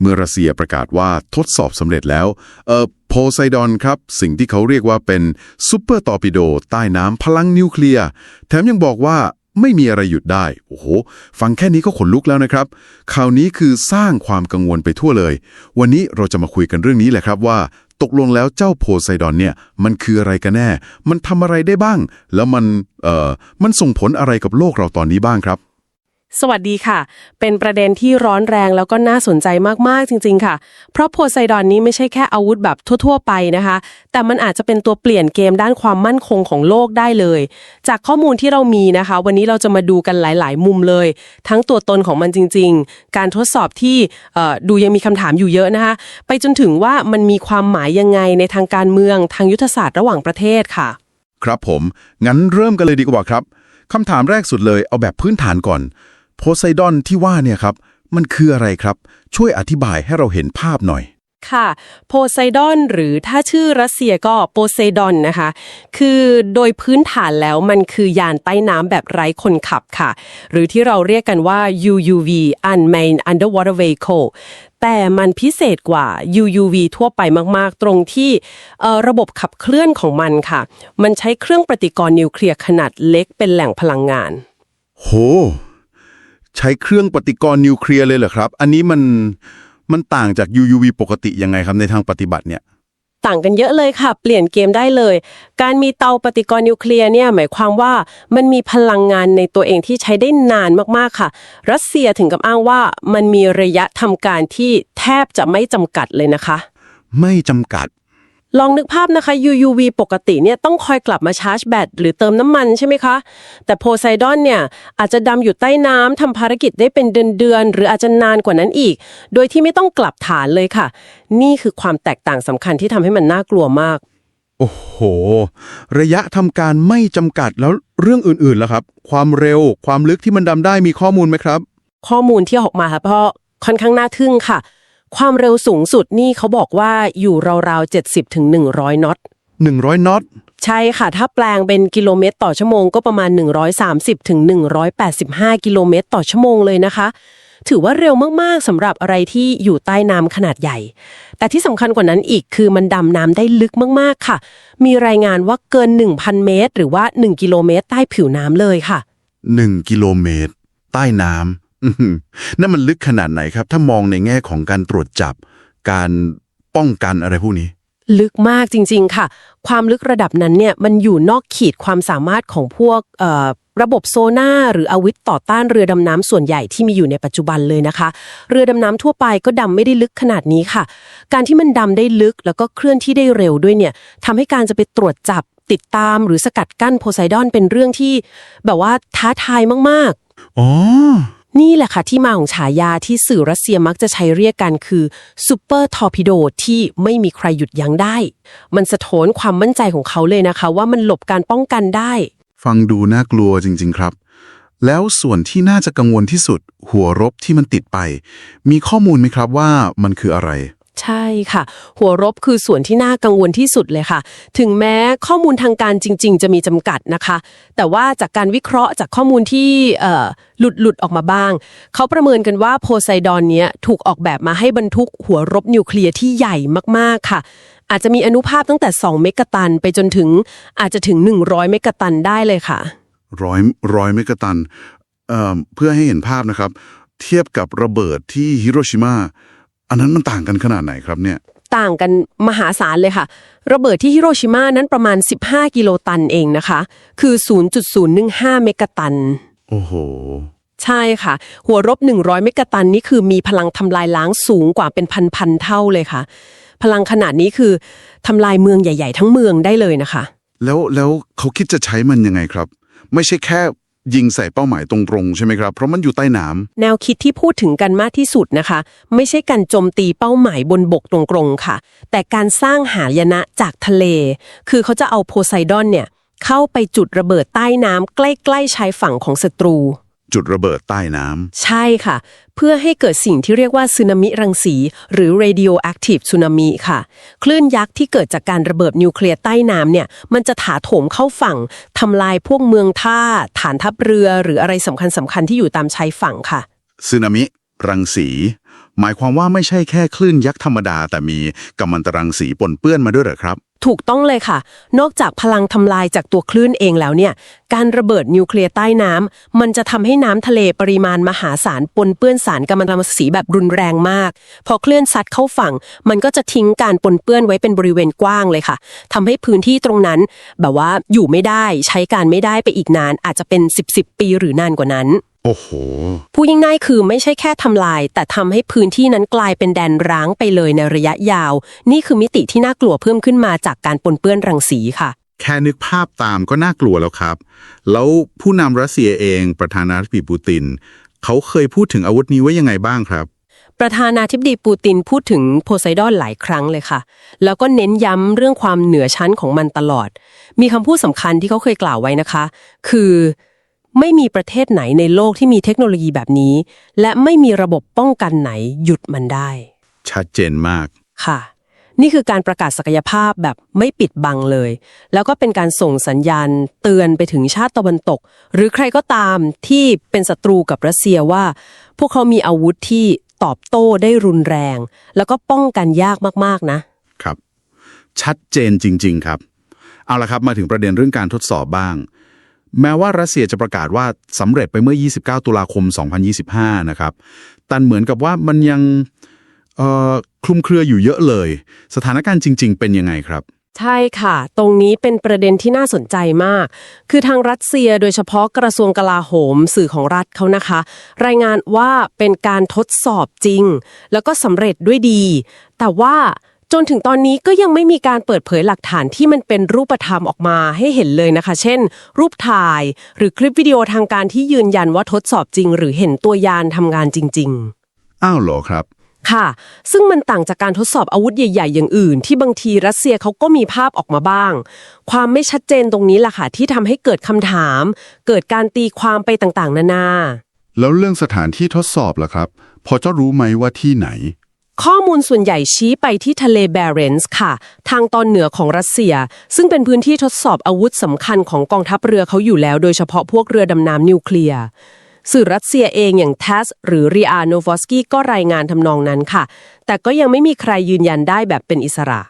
เมื่อรัสเซียประกาศว่าทดสอบสำเร็จแล้ว เอ่อโพไซดอนครับ สิ่งที่เขาเรียกว่าเป็นซูเปอร์ตอร์ปิโดใต้น้ำพลังนิวเคลียร์ แถมยังบอกว่าไม่มีอะไรหยุดได้ โอ้โห ฟังแค่นี้ก็ขนลุกแล้วนะครับ ข่าวนี้คือสร้างความกังวลไปทั่วเลย วันนี้เราจะมาคุยกันเรื่องนี้แหละครับว่า ตกลงแล้วเจ้าโพไซดอนเนี่ย มันคืออะไรกันแน่ มันทำอะไรได้บ้าง แล้วมัน เอ่อ มันส่งผลอะไรกับโลกเราตอนนี้บ้างครับ สวัสดีค่ะ เป็นประเด็นที่ร้อนแรงแล้วก็น่าสนใจมาก ๆ จริง ๆ ค่ะ เพราะโพไซดอนนี้ไม่ใช่แค่อาวุธแบบทั่ว ๆ ไปนะคะ แต่มันอาจจะเป็นตัวเปลี่ยนเกมด้านความมั่นคงของโลกได้เลย จากข้อมูลที่เรามีนะคะ วันนี้เราจะมาดูกันหลาย ๆ มุมเลย ทั้งตัวตนของมันจริง ๆ การทดสอบที่ดูยังมีคำถามอยู่เยอะนะคะ ไปจนถึงว่ามันมีความหมายยังไงในทางการเมืองทางยุทธศาสตร์ระหว่างประเทศค่ะ ครับผม งั้นเริ่มกันเลยดีกว่าครับคำถามแรกสุดเลยเอาแบบพื้นฐานก่อน โพไซดอนที่ว่าเนี่ยครับ มันคืออะไรครับ ช่วยอธิบายให้เราเห็นภาพหน่อย ค่ะ โพไซดอนหรือถ้าชื่อรัสเซียก็โพไซดอนนะคะ คือโดยพื้นฐานแล้วมันคือยานใต้น้ำแบบไร้คนขับค่ะ หรือที่เราเรียกกันว่า UUV Unmanned Underwater Vehicle แต่มันพิเศษกว่า UUV ทั่วไปมากๆ ตรงที่เอ่อระบบขับเคลื่อนของมันค่ะ มันใช้เครื่องปฏิกรณ์นิวเคลียร์ขนาดเล็กเป็นแหล่งพลังงาน โห ใช้เครื่องปฏิกรณ์นิวเคลียร์เลยเหรอครับ อันนี้มันมันต่างจาก UUV ปกติยังไงครับในทางปฏิบัติเนี่ย ต่างกันเยอะเลยค่ะ เปลี่ยนเกมได้เลย การมีเตาปฏิกรณ์นิวเคลียร์เนี่ยหมายความว่ามันมีพลังงานในตัวเองที่ใช้ได้นานมากๆค่ะ รัสเซียถึงกับอ้างว่ามันมีระยะทำการที่แทบจะไม่จำกัดเลยนะคะ ไม่จำกัด ลองนึกภาพนะคะ UUV ปกติเนี่ยต้องคอยกลับมาชาร์จแบตหรือเติมน้ำมันใช่ไหมคะ แต่โพไซดอนเนี่ยอาจจะดำอยู่ใต้น้ำทำภารกิจได้เป็นเดือนๆ หรืออาจจะนานกว่านั้นอีก โดยที่ไม่ต้องกลับฐานเลยค่ะ นี่คือความแตกต่างสำคัญที่ทำให้มันน่ากลัวมาก โอ้โห ระยะทำการไม่จำกัดแล้วเรื่องอื่นๆล่ะครับ ความเร็วความลึกที่มันดำได้มีข้อมูลไหมครับ ข้อมูลที่ออกมาค่ะเพราะค่อนข้างน่าทึ่งค่ะ ความเร็วสูงสุดนี่เขาบอกว่าอยู่ราวๆ70ถึง100น็อต 100น็อตใช่ค่ะ ถ้าแปลงเป็นกิโลเมตรต่อชั่วโมงก็ประมาณ 130ถึง185 กิโลเมตรต่อชั่วโมงเลยนะคะ ถือว่าเร็วมากๆสำหรับอะไรที่อยู่ใต้น้ำขนาดใหญ่ แต่ที่สำคัญกว่านั้นอีกคือมันดำน้ำได้ลึกมากๆค่ะ มีรายงานว่าเกิน 1,000 เมตร หรือว่า 1 กิโลเมตรใต้ผิวน้ำเลยค่ะ 1 กิโลเมตร ใต้น้ำอื้อหือ นั่นมันลึกขนาดไหนครับ ถ้ามองในแง่ของการตรวจจับ การป้องกันอะไรพวกนี้ ลึกมากจริง ๆ ค่ะ ความลึกระดับนั้นเนี่ยมันอยู่นอกขีดความสามารถของพวกเอ่อระบบโซน่าหรืออาวุธต่อต้านเรือดำน้ำส่วนใหญ่ที่มีอยู่ในปัจจุบันเลยนะคะ เรือดำน้ำทั่วไปก็ดำไม่ได้ลึกขนาดนี้ค่ะ การที่มันดำได้ลึกแล้วก็เคลื่อนที่ได้เร็วด้วยเนี่ยทำให้การจะไปตรวจจับติดตามหรือสกัดกั้นโพไซดอนเป็นเรื่องที่ แบบว่าท้าทายมากๆอ๋อ นี่แหละค่ะที่มาของฉายาที่สื่อรัสเซียมักจะใช้เรียกกันคือซูเปอร์ทอร์ปิโดที่ไม่มีใครหยุดยั้งได้ มันสะท้อนความมั่นใจของเขาเลยนะคะ ว่ามันหลบการป้องกันได้ ฟังดูน่ากลัวจริง ๆ ครับ แล้วส่วนที่น่าจะกังวลที่สุด หัวรบที่มันติดไป มีข้อมูลไหมครับว่ามันคืออะไร ใช่ค่ะ หัวรบคือส่วนที่น่ากังวลที่สุดเลยค่ะ ถึงแม้ข้อมูลทางการจริง ๆ จะมีจำกัดนะคะ แต่ว่าจากการวิเคราะห์จากข้อมูลที่หลุดหลุดออกมาบ้าง เขาประเมินกันว่าโพไซดอนเนี้ยถูกออกแบบมาให้บรรทุกหัวรบนิวเคลียร์ที่ใหญ่มากๆค่ะ อาจจะมีอนุภาพตั้งแต่ 2 เมกะตัน ไปจนถึงอาจจะถึง 100 เมกะตันได้เลยค่ะร้อยร้อยเมกะตันเเพื่อให้เห็นภาพนะครับ เทียบกับระเบิดที่ฮิโรชิมา อันนั้นมันต่างกันขนาดไหนครับเนี่ย ต่างกันมหาศาลเลยค่ะ ระเบิดที่ฮิโรชิมานั้นประมาณ 15 กิโลตันเองนะคะ คือ 0.015 เมกะตัน โอ้โห ใช่ค่ะ หัวรบ 100 เมกะตันนี่คือมีพลังทำลายล้างสูงกว่าเป็นพันๆเท่าเลยค่ะ พลังขนาดนี้คือทำลายเมืองใหญ่ ๆ ทั้งเมืองได้เลยนะคะ แล้วแล้วเขาคิดจะใช้มันยังไงครับ ไม่ใช่แค่ ยิงใส่เป้าหมายตรงๆใช่ไหมครับ เพราะมันอยู่ใต้น้ำ แนวคิดที่พูดถึงกันมากที่สุดนะคะ ไม่ใช่การโจมตีเป้าหมายบนบกตรงๆค่ะ แต่การสร้างหายนะจากทะเล คือเขาจะเอาโพไซดอนเนี่ยเข้าไปจุดระเบิดใต้น้ำใกล้ๆชายฝั่งของศัตรู จุดระเบิดใต้น้ำ ใช่ค่ะ เพื่อให้เกิดสิ่งที่เรียกว่าสึนามิรังสี หรือ radioactive tsunami ค่ะ คลื่นยักษ์ที่เกิดจากการระเบิดนิวเคลียร์ใต้น้ำเนี่ย มันจะถาโถมเข้าฝั่งทำลายพวกเมืองท่า ฐานทัพเรือ หรืออะไรสำคัญสำคัญๆที่อยู่ตามชายฝั่งค่ะสึนามิรังสี หมายความว่าไม่ใช่แค่คลื่นยักษ์ธรรมดา แต่มีกัมมันตรังสีปนเปื้อนมาด้วยเหรอครับ ถูกต้องเลยค่ะ นอกจากพลังทำลายจากตัวคลื่นเองแล้วเนี่ย การระเบิดนิวเคลียร์ใต้น้ำมันจะทำให้น้ำทะเลปริมาณมหาศาลปนเปื้อนสารกัมมันตรังสีแบบรุนแรงมาก พอเคลื่อนซัดเข้าฝั่ง มันก็จะทิ้งการปนเปื้อนไว้เป็นบริเวณกว้างเลยค่ะทำให้พื้นที่ตรงนั้น แบบว่าอยู่ไม่ได้ใช้การไม่ได้ไปอีกนานอาจจะเป็น 10บสปีหรือนานกว่านั้น โอ้โหพูดง่ายๆคือไม่ใช่แค่ทำลาย แต่ทำให้พื้นที่นั้นกลายเป็นแดนร้างไปเลยในระยะยาว นี่คือมิติที่น่ากลัวเพิ่มขึ้นมาจากการปนเปื้อนรังสีค่ะ แค่นึกภาพตามก็น่ากลัวแล้วครับ แล้วผู้นำรัสเซียเองประธานาธิบดีปูติน เขาเคยพูดถึงอาวุธนี้ไว้ยังไงบ้างครับประธานาธิบดีปูตินพูดถึงโพไซดอนหลายครั้งเลยค่ะ แล้วก็เน้นย้ำเรื่องความเหนือชั้นของมันตลอด มีคำพูดสำคัญที่เขาเคยกล่าวไว้นะคะ คือ ไม่มีประเทศไหนในโลกที่มีเทคโนโลยีแบบนี้ และไม่มีระบบป้องกันไหนหยุดมันได้ ชัดเจนมาก ค่ะ นี่คือการประกาศศักยภาพแบบไม่ปิดบังเลย แล้วก็เป็นการส่งสัญญาณเตือนไปถึงชาติตะวันตก หรือใครก็ตามที่เป็นศัตรูกับรัสเซียว่า พวกเขามีอาวุธที่ตอบโต้ได้รุนแรง แล้วก็ป้องกันยากมากๆนะครับ ชัดเจนจริง ๆ ครับ เอาละครับมาถึงประเด็นเรื่องการทดสอบบ้าง แม้ว่ารัสเซียจะประกาศว่าสำเร็จไปเมื่อ 29 ตุลาคม 2025 นะครับ แต่เหมือนกับว่ามันยังคลุมเครืออยู่เยอะเลย สถานการณ์จริง ๆ เป็นยังไงครับ ใช่ค่ะ ตรงนี้เป็นประเด็นที่น่าสนใจมาก คือทางรัสเซียโดยเฉพาะกระทรวงกลาโหมสื่อของรัฐเขานะคะ รายงานว่าเป็นการทดสอบจริง แล้วก็สำเร็จด้วยดี แต่ว่า จนถึงตอนนี้ก็ยังไม่มีการเปิดเผยหลักฐานที่มันเป็นรูปธรรมออกมาให้เห็นเลยนะคะ เช่น รูปถ่าย หรือคลิปวิดีโอทางการที่ยืนยันว่าทดสอบจริง หรือเห็นตัวยานทำงานจริง ๆ อ้าวเหรอครับ ค่ะ ซึ่งมันต่างจากการทดสอบอาวุธใหญ่ ๆ อย่างอื่น ที่บางทีรัสเซียเขาก็มีภาพออกมาบ้าง ความไม่ชัดเจนตรงนี้แหละค่ะที่ทำให้เกิดคำถาม เกิดการตีความไปต่างๆ นานา แล้วเรื่องสถานที่ทดสอบล่ะครับ พอจะรู้ไหมว่าที่ไหน ข้อมูลส่วนใหญ่ชี้ไปที่ทะเลแบเรนส์ค่ะ ทางตอนเหนือของรัสเซีย ซึ่งเป็นพื้นที่ทดสอบอาวุธสำคัญของกองทัพเรือเขาอยู่แล้ว โดยเฉพาะพวกเรือดำน้ำนิวเคลียร์สื่อรัสเซียเองอย่าง TASS หรือ RIA n o v o s k y ก็รายงานทำนองนั้นค่ะ แต่ก็ยังไม่มีใครยืนยันได้แบบเป็นอิสระ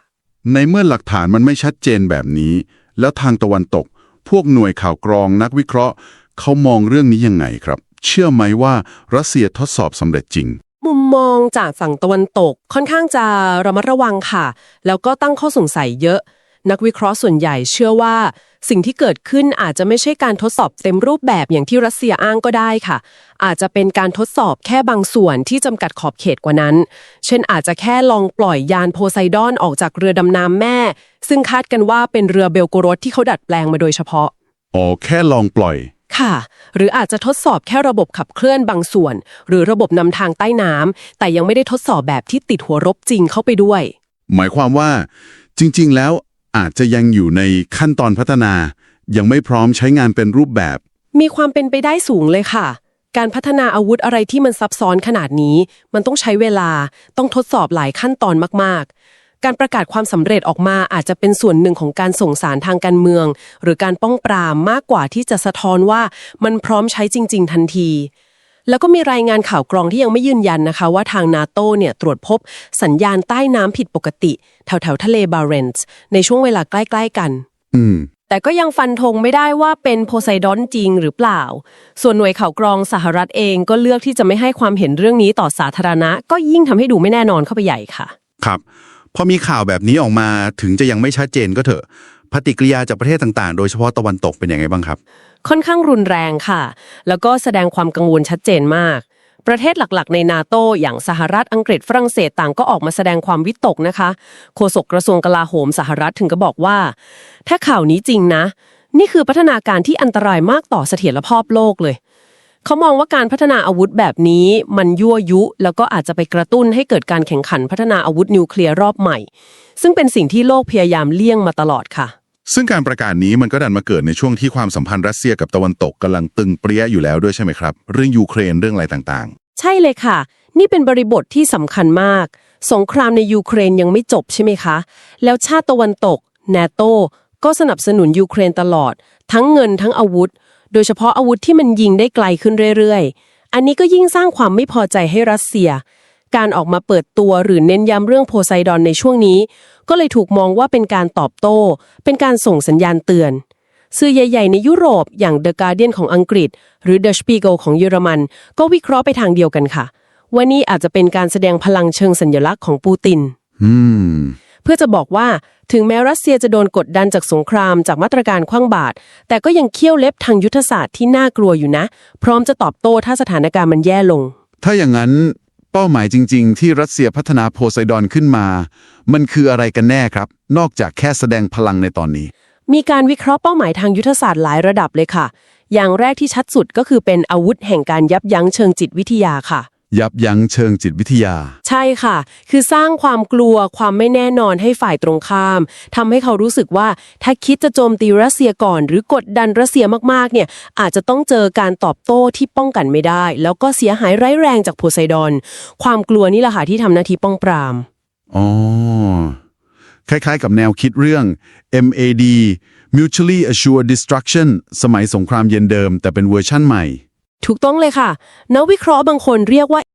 ในเมื่อหลักฐานมันไม่ชัดเจนแบบนี้ แล้วทางตะวันตก พวกหน่วยข่าวกรองนักวิเคราะห์ เขามองเรื่องนี้ยังไงครับ เชื่อไหมว่ารัสเซียทดสอบสำเร็จจริง มุมมองจากฝั่งตะวันตกค่อนข้างจะระมัดระวังค่ะ แล้วก็ตั้งข้อสงสัยเยอะ นักวิเคราะห์ส่วนใหญ่เชื่อว่า สิ่งที่เกิดขึ้นอาจจะไม่ใช่การทดสอบเต็มรูปแบบอย่างที่รัสเซียอ้างก็ได้ค่ะ อาจจะเป็นการทดสอบแค่บางส่วนที่จำกัดขอบเขตกว่านั้น เช่นอาจจะแค่ลองปล่อยยานโพไซดอนออกจากเรือดำน้ำแม่ ซึ่งคาดกันว่าเป็นเรือเบลโกรสที่เขาดัดแปลงมาโดยเฉพาะ อ๋อแค่ลองปล่อย ค่ะ หรืออาจจะทดสอบแค่ระบบขับเคลื่อนบางส่วน หรือระบบนำทางใต้น้ำแต่ยังไม่ได้ทดสอบแบบที่ติดหัวรบจริงเข้าไปด้วย หมายความว่า จริง ๆ แล้วอาจจะยังอยู่ในขั้นตอนพัฒนา ยังไม่พร้อมใช้งานเป็นรูปแบบ มีความเป็นไปได้สูงเลยค่ะ การพัฒนาอาวุธอะไรที่มันซับซ้อนขนาดนี้ มันต้องใช้เวลาต้องทดสอบหลายขั้นตอนมากๆ การประกาศความสำเร็จออกมาอาจจะเป็นส่วนหนึ่งของการส่งสารทางการเมือง หรือการป้องปรามมากกว่าที่จะสะท้อนว่ามันพร้อมใช้จริง ๆ ทันที แล้วก็มีรายงานข่าวกรองที่ยังไม่ยืนยันนะคะ ว่าทางนาโตเนี่ยตรวจพบสัญญาณใต้น้ำผิดปกติ แถวๆทะเลบาเรนส์ในช่วงเวลาใกล้ ๆ กัน อืมแต่ก็ยังฟันธงไม่ได้ว่าเป็นโพไซดอนจริงหรือเปล่า ส่วนหน่วยข่าวกรองสหรัฐเองก็เลือกที่จะไม่ให้ความเห็นเรื่องนี้ต่อสาธารณะ ก็ยิ่งทำให้ดูไม่แน่นอนเข้าไปใหญ่ค่ะ ครับ พอมีข่าวแบบนี้ออกมาถึงจะยังไม่ชัดเจนก็เถอะปฏิกิริยาจากประเทศต่างๆ โดยเฉพาะตะวันตกเป็นยังไงบ้างครับ ค่อนข้างรุนแรงค่ะ แล้วก็แสดงความกังวลชัดเจนมาก ประเทศหลักๆ ในนาโตอย่างสหรัฐอังกฤษฝรั่งเศสต่างก็ออกมาแสดงความวิตกนะคะโฆษกกระทรวงกลาโหมสหรัฐถึงก็บอกว่า ถ้าข่าวนี้จริงนะ นี่คือพัฒนาการที่อันตรายมากต่อเสถียรภาพโลกเลย เขามองว่าการพัฒนาอาวุธแบบนี้มันยั่วยุ แล้วก็อาจจะไปกระตุ้นให้เกิดการแข่งขันพัฒนาอาวุธนิวเคลียร์รอบใหม่ ซึ่งเป็นสิ่งที่โลกพยายามเลี่ยงมาตลอดค่ะ ซึ่งการประกาศนี้มันก็ดันมาเกิดในช่วงที่ความสัมพันธ์รัสเซียกับตะวันตกกำลังตึงเปรี้ยอยู่แล้วด้วยใช่ไหมครับ เรื่องยูเครนเรื่องอะไรต่างใช่เลยค่ะ นี่เป็นบริบทที่สำคัญมาก สงครามในยูเครนยังไม่จบใช่ไหมคะ แล้วชาติตะวันตก นาโตก็สนับสนุนยูเครนตลอด ทั้งเงินทั้งอาวุธ โดยเฉพาะอาวุธที่มันยิงได้ไกลขึ้นเรื่อยๆ อันนี้ก็ยิ่งสร้างความไม่พอใจให้รัสเซีย การออกมาเปิดตัวหรือเน้นย้ำเรื่องโพไซดอนในช่วงนี้ ก็เลยถูกมองว่าเป็นการตอบโต้ เป็นการส่งสัญญาณเตือนสื่อใหญ่ ๆ ในยุโรปอย่าง The Guardian ของอังกฤษ หรือ The Spiegel ของเยอรมัน ก็วิเคราะห์ไปทางเดียวกันค่ะ ว่านี่อาจจะเป็นการแสดงพลังเชิงสัญลักษณ์ของปูตินอืมเพื่อจะบอกว่าถึงแม้รัสเซียจะโดนกดดันจากสงครามจากมาตรการคว้างบาตรแต่ก็ยังเคี่ยวเล็บทางยุทธศาสตร์ที่น่ากลัวอยู่นะ พร้อมจะตอบโต้ถ้าสถานการณ์มันแย่ลง ถ้าอย่างนั้นเป้าหมายจริง ๆ ที่รัสเซียพัฒนาโพไซดอนขึ้นมา มันคืออะไรกันแน่ครับ นอกจากแค่แสดงพลังในตอนนี้ มีการวิเคราะห์เป้าหมายทางยุทธศาสตร์หลายระดับเลยค่ะ อย่างแรกที่ชัดสุดก็คือเป็นอาวุธแห่งการยับยั้งเชิงจิตวิทยาค่ะ ยับยั้งเชิงจิตวิทยา ใช่ค่ะ คือสร้างความกลัวความไม่แน่นอนให้ฝ่ายตรงข้ามทำให้เขารู้สึกว่าถ้าคิดจะโจมตีรัสเซียก่อน หรือกดดันรัสเซียมากๆ เนี่ยอาจจะต้องเจอการตอบโต้ที่ป้องกันไม่ได้ แล้วก็เสียหายร้ายแรงจากโพไซดอน ความกลัวนี่แหละค่ะที่ทำหน้าที่ป้องปราม อ๋อ คล้ายๆ กับแนวคิดเรื่อง MAD Mutually Assured Destruction สมัยสงครามเย็นเดิม แต่เป็นเวอร์ชั่นใหม่ ถูกต้องเลยค่ะ นักวิเคราะห์บางคนเรียกว่า